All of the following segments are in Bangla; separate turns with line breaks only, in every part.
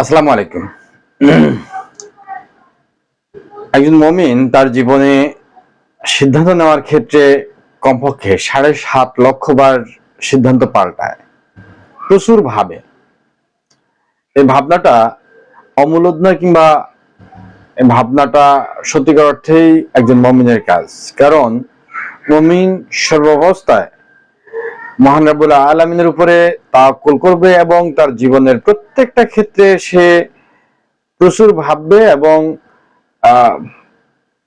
আসসালামু আলাইকুম। একজন মমিন তার জীবনে সিদ্ধান্ত নেওয়ার ক্ষেত্রে কমপক্ষে সাড়ে সাত লক্ষ বার সিদ্ধান্ত পাল্টায়। প্রচুর ভাবে। এই ভাবনাটা অমূলদ নয় কিংবা এই ভাবনাটা সত্যিকার অর্থেই একজন মমিনের কাজ। কারণ মমিন সর্বাবস্থায় মহান রাবুল আলমিনের উপরে তাকুল করবে এবং তার জীবনের প্রত্যেকটা ক্ষেত্রে সে প্রচুর ভাববে এবং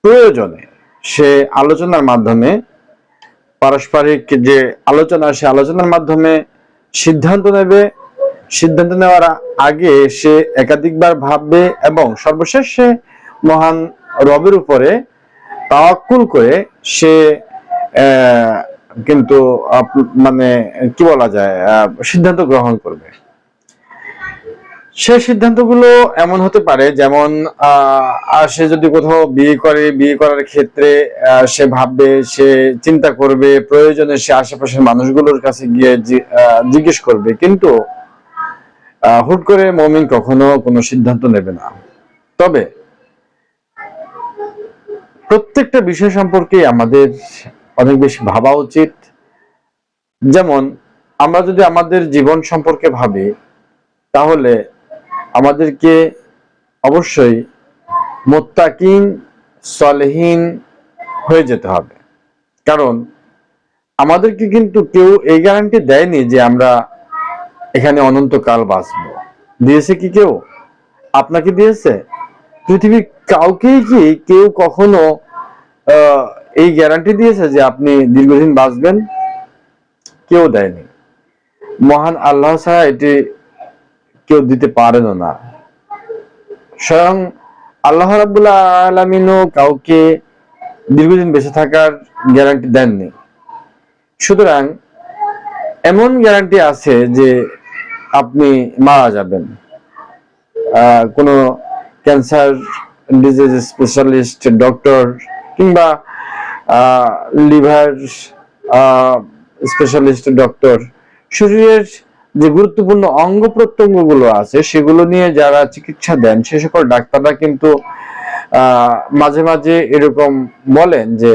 প্রয়োজনে সে আলোচনার মাধ্যমে, পারস্পরিক যে আলোচনা, সে আলোচনার মাধ্যমে সিদ্ধান্ত নেবে। সিদ্ধান্ত নেওয়ার আগে সে একাধিকবার ভাববে এবং সর্বশেষ সে মহান রবের উপরে তাওয়াক্কুল করে সে কিন্তু মানে কি বলা যায় সিদ্ধান্ত গ্রহণ করবে। সে সিদ্ধান্তগুলো এমন হতে পারে, যেমন সে যদি কোথাও বিয়ে করে, বিয়ে করার ক্ষেত্রে সে ভাববে, সে চিন্তা করবে, প্রয়োজনে সে আশেপাশের মানুষগুলোর কাছে গিয়ে জিজ্ঞেস করবে। কিন্তু হুট করে মমিন কখনো কোনো সিদ্ধান্ত নেবে না। তবে, প্রত্যেকটা বিষয় সম্পর্কে আমাদের অনেক বেশি ভাবা উচিত। যেমন, আমরা যদি আমাদের জীবন সম্পর্কে ভাবি, তাহলে আমাদেরকে অবশ্যই মোত্তাকিন, সলেহীন হয়ে যেতে হবে। কারণ, আমাদেরকে কিন্তু কেউ এই গ্যারান্টি দেয়নি যে আমরা এখানে অনন্তকাল বাঁচব। দিয়েছে কি কেউ? আপনাকে দিয়েছে? পৃথিবীর কাউকেই কি কেউ কখনো এই গ্যারান্টি দিয়েছে যে আপনি দীর্ঘদিন বাঁচবেন, কেউ দেয়নি। মহান আল্লাহ ছাড়া এটি কেউ দিতে পারেনও না। স্বয়ং আল্লাহ রাবুল্লাহ কাউকে দীর্ঘদিন বেঁচে থাকার গ্যারান্টি দেননি। সুতরাং এমন গ্যারান্টি আছে যে আপনি মারা যাবেন। কোনো ক্যান্সার ডিজিজ স্পেশালিস্ট ডক্টর কিংবা লিভার স্পেশালিস্ট ডক্টর শরীরের যে গুরুত্বপূর্ণ অঙ্গ প্রত্যঙ্গগুলো আছে, সেগুলো নিয়ে যারা চিকিৎসা দেন, সে সকল ডাক্তাররা কিন্তু মাঝে মাঝে এরকম বলেন যে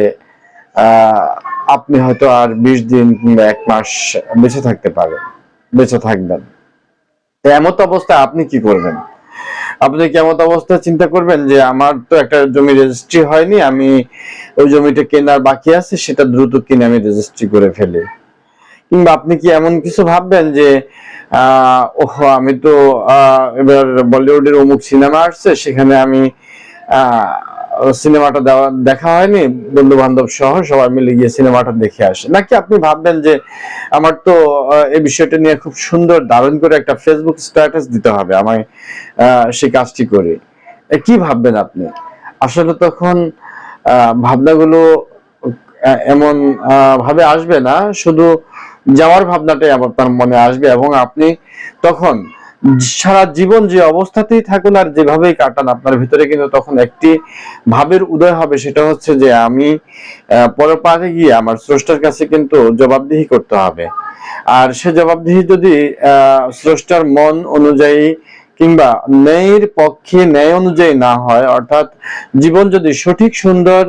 আপনি হয়তো আর বিশ দিন কিংবা এক মাস বেঁচে থাকতে পারেন, বেঁচে থাকবেন। এমত অবস্থায় আপনি কি করবেন? আপনি কেমন অবস্থা চিন্তা করবেন যে আমার তো একটা জমি রেজিস্ট্রি হয়নি আমি ওই জমিটা কেনার বাকি আছে সেটা দ্রুত কিনে আমি রেজিস্ট্রি করে ফেলি? কিংবা আপনি কি এমন কিছু ভাববেন যে আহ ওহ আমি তো আহ, এবার বলিউডের অমুক সিনেমা আসছে সেখানে আমি সিনেমাটা দেওয়া দেখা হয়নি বন্ধু বান্ধব সহ সবাই মিলে গিয়ে সিনেমাটা দেখে আসে। নাকি আপনি ভাববেন যে আমার তো এই বিষয়টা নিয়ে খুব সুন্দর, দারুণ করে একটা ফেসবুক স্ট্যাটাস দিতে হবে, আমায় সেই কাজটি করে। কি ভাববেন আপনি? আসলে তখন ভাবনাগুলো এমন ভাবে আসবে না, শুধু যাওয়ার ভাবনাটাই আপনার মনে আসবে এবং আপনি তখন সারা জীবন যে অবস্থাতেই থাকুন আর যেভাবেই কাটান, আপনার ভিতরে কিন্তু তখন একটি ভাবের উদয় হবে। সেটা হচ্ছে যে আমি পরপারে গিয়ে আমার স্রষ্টার কাছে কিন্তু জবাবদিহি করতে হবে। আর সে জবাবদিহি যদি স্রষ্টার মন অনুযায়ী কিংবা ন্যায়ের পক্ষে ন্যায় অনুযায়ী না হয়, অর্থাৎ জীবন যদি সঠিক, সুন্দর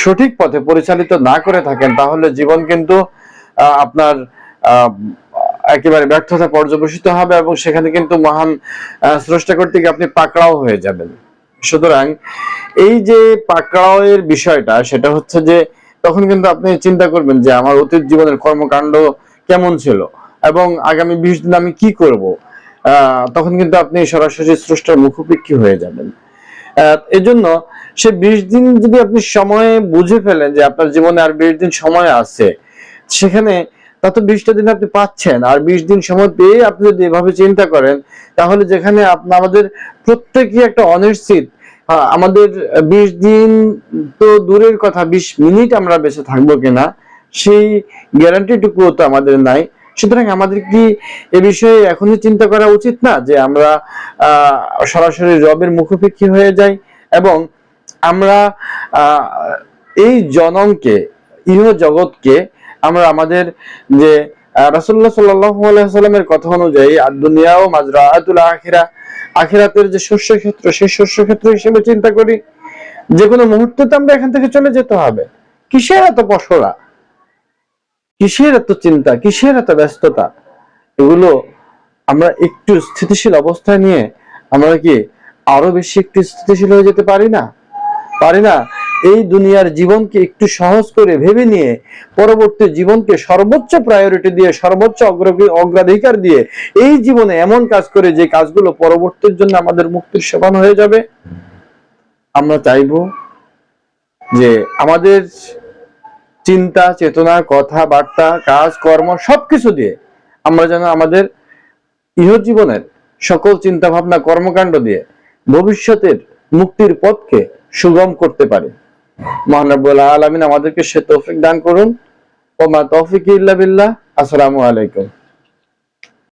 সঠিক পথে পরিচালিত না করে থাকেন, তাহলে জীবন কিন্তু আপনার একেবারে ব্যর্থতা পর্যবসিত হবে এবং সেখানে কিন্তু মহান স্রষ্টা কর্তৃক আপনি পাকড়াও হয়ে যাবেন। সুতরাং এই যে পাকড়াও এর বিষয়টা, সেটা হচ্ছে যে তখন কিন্তু আপনি চিন্তা করবেন যে আমার অতীত জীবনের কর্মকাণ্ড কেমন ছিল এবং আগামী বিশ দিন আমি কি করব। তখন কিন্তু আপনি সরাসরি স্রষ্টার মুখোপেক্ষী হয়ে যাবেন। এজন্য সে বিশ দিন যদি আপনি সময় বুঝে ফেলেন যে আপনার জীবনে আর বিশ দিন সময় আছে, সেখানে তত বিশটা দিন আপনি পাচ্ছেন। আর বিশ দিন সময় পেয়ে আপনি যদি এভাবে চিন্তা করেন, তাহলে যেখানে আমাদের প্রত্যেকই একটা অনিশ্চিত আমাদের বিশ দিন তো দূরের কথা, বিশ মিনিট আমরা বেঁচে থাকব কিনা, সেই গ্যারান্টিটুকুও তো আমাদের নাই। সুতরাং আমাদের কি এ বিষয়ে এখনই চিন্তা করা উচিত না, যে আমরা সরাসরি রবের মুখোপেক্ষী হয়ে যাই এবং আমরা এই জনমকে ইহ জগৎকে আমরা আমাদের যে রাসুল্লাহ সাল্লামের কথা অনুযায়ী দুনিয়া ও মাজরা আতুল আখিরা, আখিরাতের যে শস্য ক্ষেত্র সেই শস্য ক্ষেত্র হিসেবে চিন্তা করি যে কোনো মুহূর্তে তো আমরা এখান থেকে চলে যেতে হবে। কিসের এত পসরা কিসের এত চিন্তা? কিসের এত ব্যস্ততা? এগুলো আমরা একটু স্থিতিশীল অবস্থায় নিয়ে আমরা কি আরও বেশি একটু স্থিতিশীল হয়ে যেতে পারি না? পারি না? এই দুনিয়ার জীবনকে একটু সহজ করে ভেবে নিয়ে পরবর্তী জীবনকে সর্বোচ্চ প্রায়োরিটি দিয়ে, সর্বোচ্চ অগ্রাধিকার দিয়ে এই জীবনে এমন কাজ করে যে কাজগুলো পরবর্তীর জন্য আমাদের মুক্তির সমান হয়ে যাবে। আমরা চাইব যে আমাদের চিন্তা, চেতনা কথাবার্তা কাজ, কর্ম সবকিছু দিয়ে আমরা যেন আমাদের ইহজীবনের সকল চিন্তা ভাবনা কর্মকাণ্ড দিয়ে ভবিষ্যতের মুক্তির পথকে সুগম করতে পারি। মহানবুল আলমিন আমাদেরকে সে তৌফিক দান করুন। ওমা তৌফিক ইল্লা বিল্লাহ। আসসালামু আলাইকুম।